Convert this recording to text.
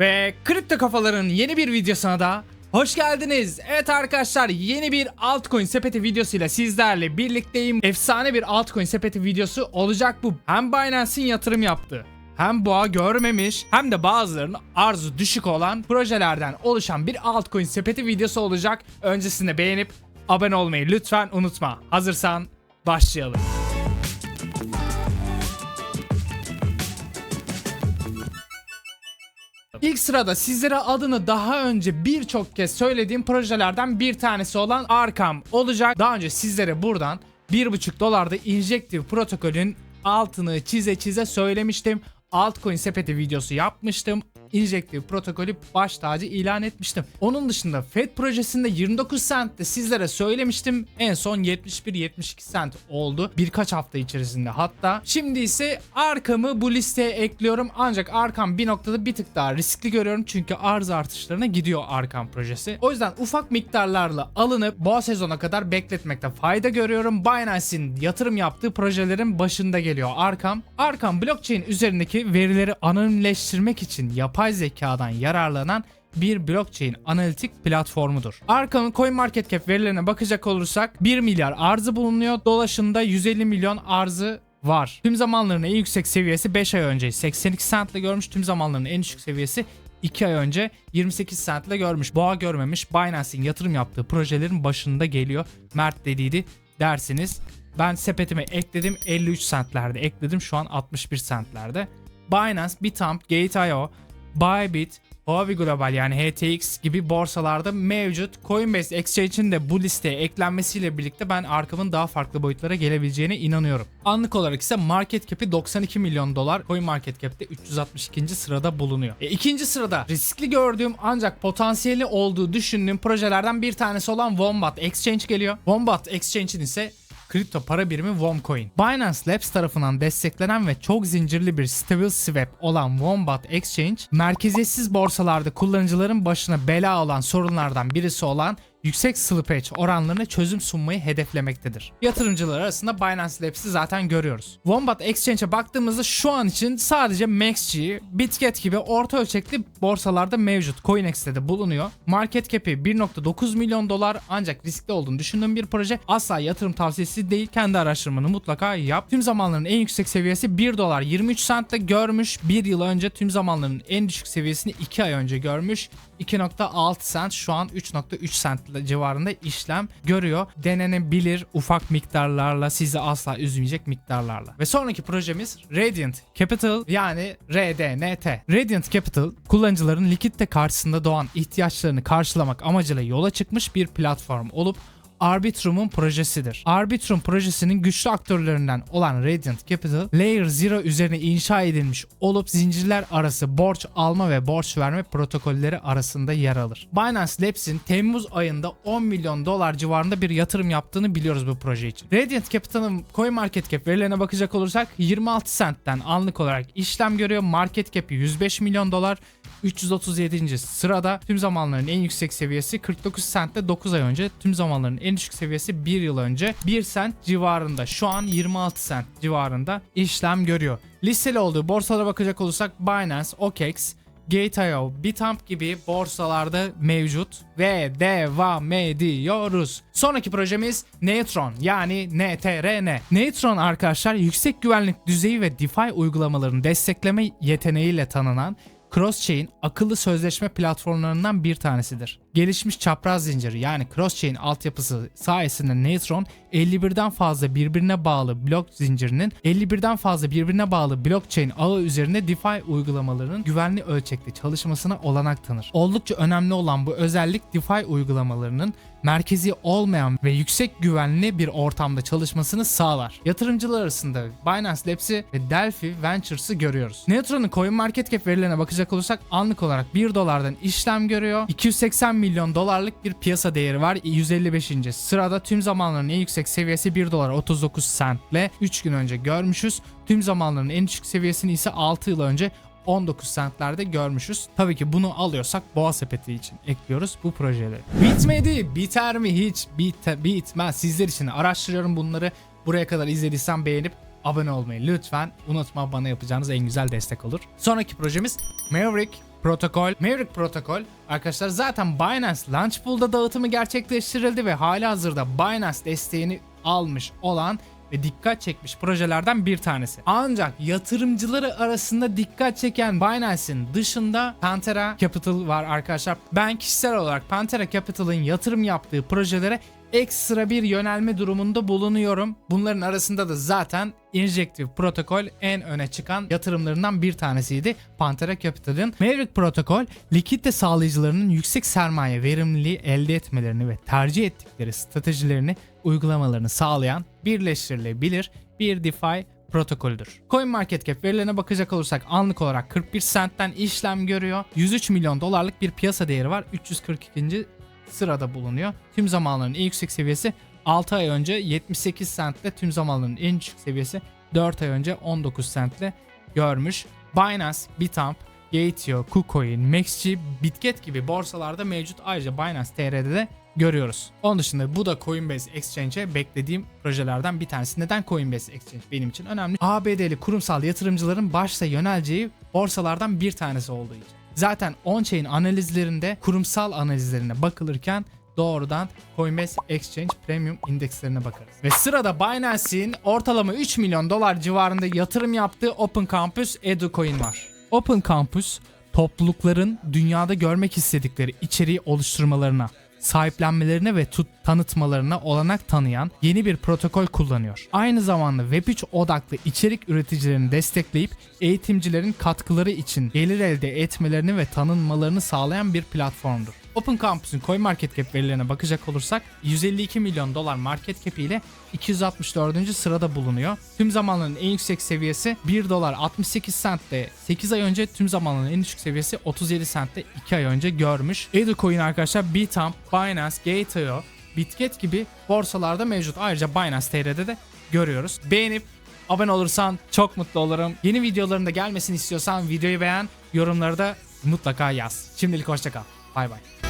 Ve Kripto Kafaların yeni bir videosuna da hoş geldiniz. Evet arkadaşlar yeni bir altcoin sepeti videosuyla sizlerle birlikteyim. Efsane bir altcoin sepeti videosu olacak bu. Hem Binance'in yatırım yaptığı hem boğa görmemiş hem de bazılarının arzu düşük olan projelerden oluşan bir altcoin sepeti videosu olacak. Öncesinde beğenip abone olmayı lütfen unutma. Hazırsan başlayalım. İlk sırada sizlere adını daha önce birçok kez söylediğim projelerden bir tanesi olan Arkam olacak. Daha önce sizlere buradan 1.5 dolarda Injective protokolün altını çize çize söylemiştim. Altcoin sepeti videosu yapmıştım. Injective protokolü baş tacı ilan etmiştim. Onun dışında FED projesinde 29 cent'te sizlere söylemiştim. En son 71-72 cent oldu. Birkaç hafta içerisinde hatta. Şimdi ise arkamı bu listeye ekliyorum. Ancak arkam bir noktada bir tık daha riskli görüyorum. Çünkü arz artışlarına gidiyor arkam projesi. O yüzden ufak miktarlarla alınıp boğa sezona kadar bekletmekte fayda görüyorum. Binance'in yatırım yaptığı projelerin başında geliyor arkam. Arkam blockchain üzerindeki verileri anonimleştirmek için yapay zekadan yararlanan bir blockchain analitik platformudur. Arkam'ın CoinMarketCap verilerine bakacak olursak 1 milyar arzı bulunuyor. Dolaşımda 150 milyon arzı var. Tüm zamanların en yüksek seviyesi 5 ay önce 82 cent ile görmüş. Tüm zamanların en düşük seviyesi 2 ay önce 28 cent ile görmüş. Boğa görmemiş. Binance'in yatırım yaptığı projelerin başında geliyor. Mert dediydi dersiniz. Ben sepetime ekledim 53 centlerde ekledim şu an 61 centlerde. Binance, Bitamp, Gate.io, Bybit, Huobi Global yani HTX gibi borsalarda mevcut. Coinbase Exchange'in de bu listeye eklenmesiyle birlikte ben arkamın daha farklı boyutlara gelebileceğine inanıyorum. Anlık olarak ise market cap'i 92 milyon dolar. Coin market cap'te 362. sırada bulunuyor. E, ikinci sırada riskli gördüğüm ancak potansiyeli olduğu düşündüğüm projelerden bir tanesi olan Wombat Exchange geliyor. Wombat Exchange'in ise kripto para birimi Womcoin. Binance Labs tarafından desteklenen ve çok zincirli bir stable swap olan Wombat Exchange, merkeziyetsiz borsalarda kullanıcıların başına bela olan sorunlardan birisi olan yüksek slippage oranlarına çözüm sunmayı hedeflemektedir. Yatırımcılar arasında Binance Labs'i zaten görüyoruz. Wombat Exchange'e baktığımızda şu an için sadece MaxG, Bitget gibi orta ölçekli borsalarda mevcut. CoinEx'te de bulunuyor. Market cap'i 1.9 milyon dolar ancak riskli olduğunu düşündüğüm bir proje. Asla yatırım tavsiyesi değil. Kendi araştırmanı mutlaka yap. Tüm zamanların en yüksek seviyesi 1 dolar 23 cent'te görmüş. 1 yıl önce tüm zamanların en düşük seviyesini 2 ay önce görmüş. 2.6 cent şu an 3.3 cent civarında işlem görüyor. Denenebilir ufak miktarlarla sizi asla üzmeyecek miktarlarla. Ve sonraki projemiz Radiant Capital yani RDNT. Radiant Capital kullanıcıların likitte karşısında doğan ihtiyaçlarını karşılamak amacıyla yola çıkmış bir platform olup Arbitrum'un projesidir. Arbitrum projesinin güçlü aktörlerinden olan Radiant Capital, Layer 0 üzerine inşa edilmiş olup zincirler arası borç alma ve borç verme protokolleri arasında yer alır. Binance Labs'in Temmuz ayında 10 milyon dolar civarında bir yatırım yaptığını biliyoruz bu proje için. Radiant Capital'ın CoinMarketCap verilerine bakacak olursak 26 centten anlık olarak işlem görüyor. Market cap'i 105 milyon dolar. 337. sırada tüm zamanların en yüksek seviyesi 49 centte 9 ay önce tüm zamanların en düşük seviyesi 1 yıl önce 1 cent civarında şu an 26 cent civarında işlem görüyor. Listeli olduğu borsalara bakacak olursak Binance, OKEx, Gate.io, Bitamp gibi borsalarda mevcut ve devam ediyoruz. Sonraki projemiz Neutron yani NTRN. Neutron arkadaşlar yüksek güvenlik düzeyi ve DeFi uygulamalarını destekleme yeteneğiyle tanınan Crosschain akıllı sözleşme platformlarından bir tanesidir. Gelişmiş çapraz zincir yani Crosschain altyapısı sayesinde Neutron 51'den fazla birbirine bağlı blok zincirinin 51'den fazla birbirine bağlı blockchain ağı üzerinde DeFi uygulamalarının güvenli ölçekte çalışmasına olanak tanır. Oldukça önemli olan bu özellik DeFi uygulamalarının merkezi olmayan ve yüksek güvenli bir ortamda çalışmasını sağlar. Yatırımcılar arasında Binance Labs'i ve Delphi Ventures'ı görüyoruz. Neutron'un CoinMarketCap verilerine bakacak olursak anlık olarak 1 dolardan işlem görüyor. 280 milyon dolarlık bir piyasa değeri var. 155. sırada tüm zamanların en yüksek seviyesi 1 dolar 39 centle 3 gün önce görmüşüz. Tüm zamanların en düşük seviyesini ise 6 yıl önce 19 centlerde görmüşüz. Tabii ki bunu alıyorsak boğa sepeti için ekliyoruz bu projeleri. Bitmedi. Biter mi hiç? Bit bitmez. Sizler için araştırıyorum bunları. Buraya kadar izlediysen beğenip abone olmayı lütfen unutma bana yapacağınız en güzel destek olur. Sonraki projemiz Maverick protokol. Maverick protokol arkadaşlar zaten Binance Launch Pool'da dağıtımı gerçekleştirildi ve hala hazırda Binance desteğini almış olan ve dikkat çekmiş projelerden bir tanesi. Ancak yatırımcıları arasında dikkat çeken Binance'in dışında Pantera Capital var arkadaşlar. Ben kişisel olarak Pantera Capital'ın yatırım yaptığı projelere ekstra bir yönelme durumunda bulunuyorum. Bunların arasında da zaten Injective protokol en öne çıkan yatırımlarından bir tanesiydi Pantera Capital'ın. Maverick protokol likidite sağlayıcılarının yüksek sermaye verimliliği elde etmelerini ve tercih ettikleri stratejilerini uygulamalarını sağlayan birleştirilebilir bir DeFi protokoldür. CoinMarketCap verilerine bakacak olursak anlık olarak 41 centten işlem görüyor. 103 milyon dolarlık bir piyasa değeri var. 342. sırada bulunuyor. Tüm zamanların en yüksek seviyesi 6 ay önce 78 centle tüm zamanların en düşük seviyesi 4 ay önce 19 centle görmüş. Binance, Bitamp, Gateo, KuCoin, MaxG, Bitget gibi borsalarda mevcut. Ayrıca Binance TR'de de görüyoruz. Onun dışında bu da Coinbase Exchange'e beklediğim projelerden bir tanesi. Neden Coinbase Exchange benim için önemli? ABD'li kurumsal yatırımcıların başta yöneleceği borsalardan bir tanesi olduğu için. Zaten on-chain analizlerinde kurumsal analizlerine bakılırken doğrudan Coinbase Exchange Premium indekslerine bakarız. Ve sırada Binance'in ortalama 3 milyon dolar civarında yatırım yaptığı Open Campus EduCoin var. Open Campus toplulukların dünyada görmek istedikleri içeriği oluşturmalarına, sahiplenmelerine ve tut tanıtmalarına olanak tanıyan yeni bir protokol kullanıyor. Aynı zamanda Web3 odaklı içerik üreticilerini destekleyip eğitimcilerin katkıları için gelir elde etmelerini ve tanınmalarını sağlayan bir platformdur. Open Campus'un CoinMarketCap verilerine bakacak olursak 152 milyon dolar market cap ile 264. sırada bulunuyor. Tüm zamanların en yüksek seviyesi 1 dolar 68 centte 8 ay önce tüm zamanların en düşük seviyesi 37 centte 2 ay önce görmüş. Edocoin arkadaşlar Bitamp, Binance, Gateo, Bitget gibi borsalarda mevcut. Ayrıca Binance TR'de de görüyoruz. Beğenip abone olursan çok mutlu olurum. Yeni videoların da gelmesini istiyorsan videoyu beğen, yorumları da mutlaka yaz. Şimdilik hoşçakal. Bay bay.